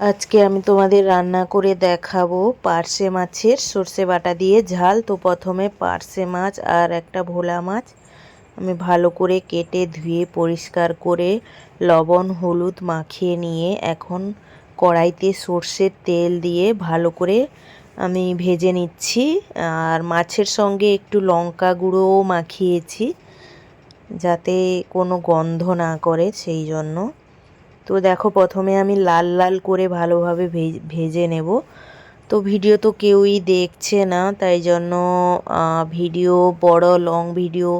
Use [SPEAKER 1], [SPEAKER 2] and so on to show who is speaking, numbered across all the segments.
[SPEAKER 1] আজকে আমি তোমাদের রান্না করে দেখাবো পার্শে মাছের সর্ষে বাটা দিয়ে ঝাল। তো প্রথমে পার্শে মাছ আর একটা ভোলা মাছ। আমি ভালো করে কেটে ধুয়ে পরিষ্কার করে লবণ, হলুদ মাখিয়ে নিয়ে এখন কড়াইতে সর্ষের তেল দিয়ে ভালো করে আমি ভেজে নিচ্ছি। আর মাছের সঙ্গে একটু লঙ্কা গুঁড়োও মাখিয়েছি যাতে কোনো গন্ধ না করে সেই জন্য। তো দেখো প্রথমে আমি লাল লাল করে ভালোভাবে ভেজে নেব। তো ভিডিও তো কেউই দেখছে না, তাই জন্য ভিডিও, বড় লং ভিডিও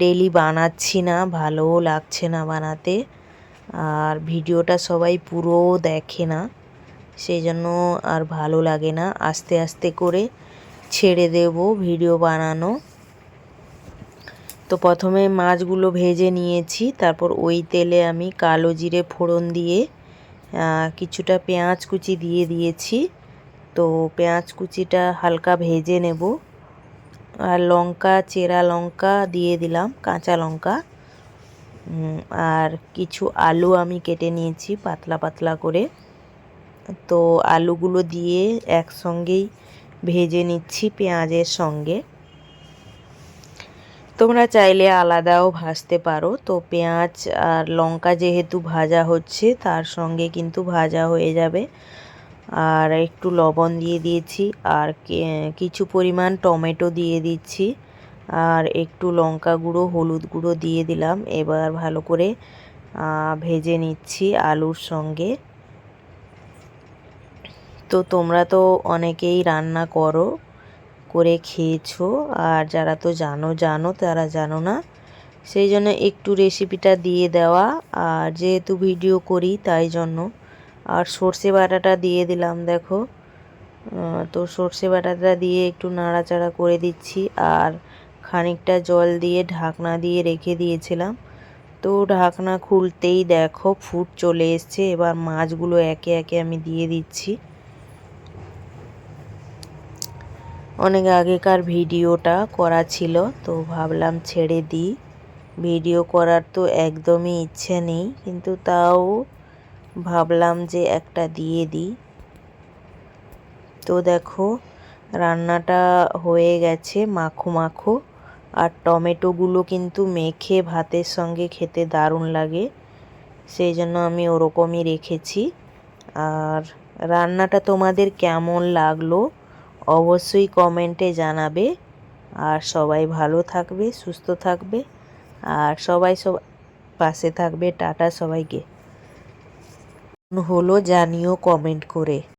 [SPEAKER 1] ডেলি বানাচ্ছি না, ভালোও লাগছে না বানাতে। আর ভিডিওটা সবাই পুরো দেখে না, সেই জন্য আর ভালো লাগে না। আস্তে আস্তে করে ছেড়ে দেব ভিডিও বানানো। তো প্রথমে মাছগুলো ভেজে নিয়েছি, তারপর ওই তেলে আমি কালো জিরে ফোড়ন দিয়ে কিছুটা পেঁয়াজ কুচি দিয়ে দিয়েছি। তো পেঁয়াজ কুচিটা হালকা ভেজে নেব। আর লঙ্কা, চেরা লঙ্কা দিয়ে দিলাম, কাঁচা লঙ্কা। আর কিছু আলু আমি কেটে নিয়েছি পাতলা পাতলা করে। তো আলুগুলো দিয়ে একসঙ্গেই ভেজে নিচ্ছি পেঁয়াজের সঙ্গে। তোমরা চাইলে আলাদাও ভাজতে পারো। তো পেঁয়াজ আর লঙ্কা যেহেতু ভাজা হচ্ছে, তার সঙ্গে কিন্তু ভাজা হয়ে যাবে। আর একটু লবণ দিয়ে দিয়েছি, আর কিছু পরিমাণ টমেটো দিয়ে দিচ্ছি। আর একটু লঙ্কা গুঁড়ো, হলুদ গুঁড়ো দিয়ে দিলাম। এবার ভালো করে ভেজে নিচ্ছি আলুর সঙ্গে। তো তোমরা তো অনেকেই রান্না করো। করে খেয়েছো। আর যারা তো জানো জানো, তারা জানো না। সেই জন্য একটু রেসিপিটা দিয়ে দেওয়া। আর যেহেতু ভিডিও করি, তাই জন্য। আর সর্ষে বাটাটা দিয়ে দিলাম, দেখো। তো সর্ষে বাটাটা দিয়ে একটু নাড়াচাড়া করে দিচ্ছি। আর খানিকটা জল দিয়ে ঢাকনা দিয়ে রেখে দিয়েছিলাম। তো ঢাকনা খুলতেই দেখো, ফুট চলে এসছে। এবার মাছগুলো একে একে আমি দিয়ে দিচ্ছি। অনেক আগেকার ভিডিওটা করা ছিল, তো ভাবলাম ছেড়ে দিই। ভিডিও করার তো একদমই ইচ্ছে নেই, কিন্তু তাও ভাবলাম যে একটা দিয়ে দিই। তো দেখো, রান্নাটা হয়ে গেছে মাখো মাখো, আর টমেটোগুলো কিন্তু মেখে ভাতের সঙ্গে খেতে দারুণ লাগে, সেই জন্য আমি ওরকমই রেখেছি। আর রান্নাটা তোমাদের কেমন লাগল? অবশ্যই কমেন্টে জানাবে। আর সবাই ভালো থাকবে, সুস্থ থাকবে। আর সবাই সব পাশে থাকবে। টাটা সবাইকে। হলো জানিও কমেন্ট করে।